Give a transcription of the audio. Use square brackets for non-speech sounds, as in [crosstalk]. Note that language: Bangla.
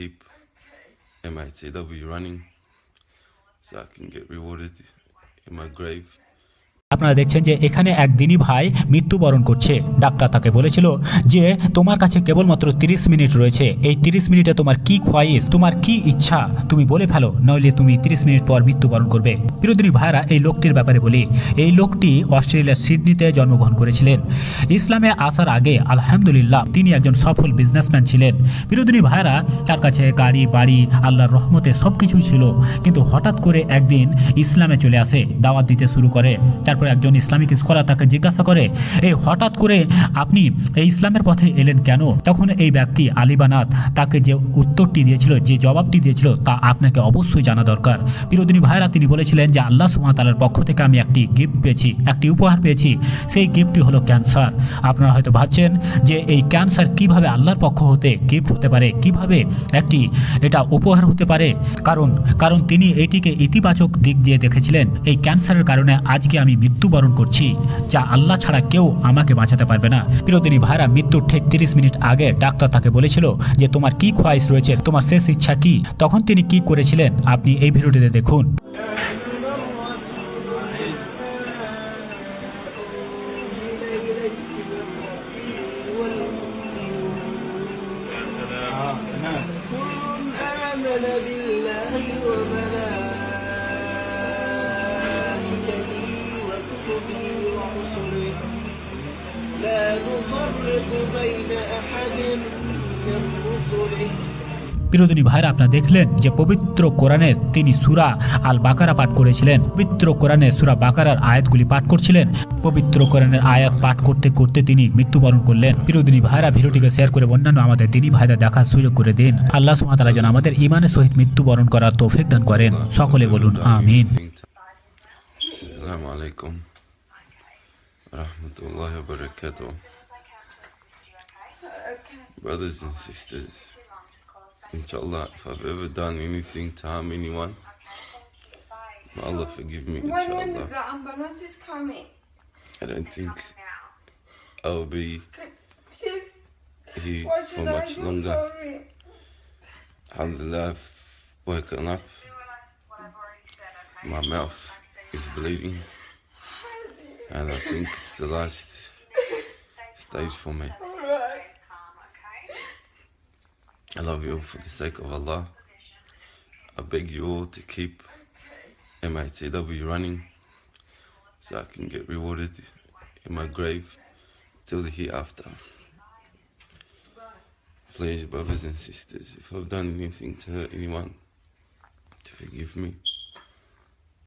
keep MITW running so I can get rewarded in my grave. আপনারা দেখছেন যে এখানে এক দিনই ভাই মৃত্যুবরণ করছে। ডাক্তার তাকে বলেছিল যে, তোমার কাছে কেবলমাত্র 30 মিনিট রয়েছে। এই 30 মিনিটে তোমার কি খোয়াইশ তোমার কি ইচ্ছা? তুমি বলে ফেলো, নইলে তুমি 30 মিনিট পর মৃত্যুবরণ করবে। বিরোধী ভাইরা এই লোকটির ব্যাপারে বলি। এই লোকটি অস্ট্রেলিয়ার সিডনিতে জন্মগ্রহণ করেছিলেন। ইসলামে আসার আগে, আলহামদুলিল্লাহ, তিনি একজন সফল বিজনেসম্যান ছিলেন। বিরোধী ভাইরা তার কাছে গাড়ি, বাড়ি, আল্লাহর রহমতে সব কিছুই ছিল। কিন্তু হঠাৎ করে একদিন ইসলামে চলে আসে, দাওয়াত দিতে শুরু করে। তারপরে একজন ইসলামিক স্কলার তাকে জিজ্ঞাসা করে, এই হঠাৎ করে আপনি এই ইসলামের পথে এলেন কেন? তখন এই ব্যক্তি আলিবানাথ তাকে যে উত্তরটি দিয়েছিল, যে জবাবটি দিয়েছিল, তা আপনাকে অবশ্যই জানা দরকার। বিরোধী ভাইরা তিনি বলেছিলেন যে, আল্লাহ সুমাতালার পক্ষ থেকে আমি একটি গিফট পেয়েছি, একটি উপহার পেয়েছি। সেই গিফটটি হলো ক্যান্সার আপনারা হয়তো ভাবছেন যে, এই ক্যান্সার কীভাবে আল্লাহর পক্ষ হতে গিফট হতে পারে? কীভাবে একটি এটা উপহার হতে পারে? কারণ কারণ তিনি এটিকে ইতিবাচক দিক দিয়ে দেখেছিলেন। এই ক্যান্সারের কারণে আজকে আমি মৃত্যুবরণ করছি যা আল্লাহ ছাড়া কেউ আমাকে বাঁচাতে পারবে না বিরোধী ভাইরা মৃত্যুর ঠিক তিরিশ মিনিট আগে ডাক্তার তাকে বলেছিল যে তোমার কি খোয়াইশ রয়েছে তোমার শেষ ইচ্ছা কি তখন তিনি কি করেছিলেন আপনি এই ভিডিওটিতে দেখুন كل آمن بالله বিরোধী ভাইরা, আপনারা দেখলেন যে পবিত্র কোরআনের তিনি সুরা আল বাকারা পাঠ করেছিলেন। পবিত্র কোরআনে সুরা বাকারার আয়াতগুলি পাঠ করছিলেন। পবিত্র কোরআনের আয়াত পাঠ করতে করতে তিনি মৃত্যুবরণ করলেন। বিরোধী ভাইরা, ভিডিওটিকে শেয়ার করে অন্যান্য আমাদের দিনী ভাইরা দেখার সুযোগ করে দিন। আল্লাহ সুমাতালা যেন আমাদের ইমানের সহিত মৃত্যুবরণ করার তৌফিক দান করেন। সকলে বলুন, আমিন। alaikum. Rahmatullahi wa barakatuh. Brothers and sisters, inshallah, if I've ever done anything to harm anyone, may Allah forgive me, When, when is inshallah. the ambulance is coming? I don't think I'll be here for much longer. Alhamdulillah, I've woken up. My mouth is bleeding, and I think it's the last stage for me. [laughs] I love you all for the sake of Allah. I beg you all to keep MITW running so I can get rewarded in my grave till the hereafter. Please, brothers and sisters, if I've done anything to hurt anyone, to forgive me.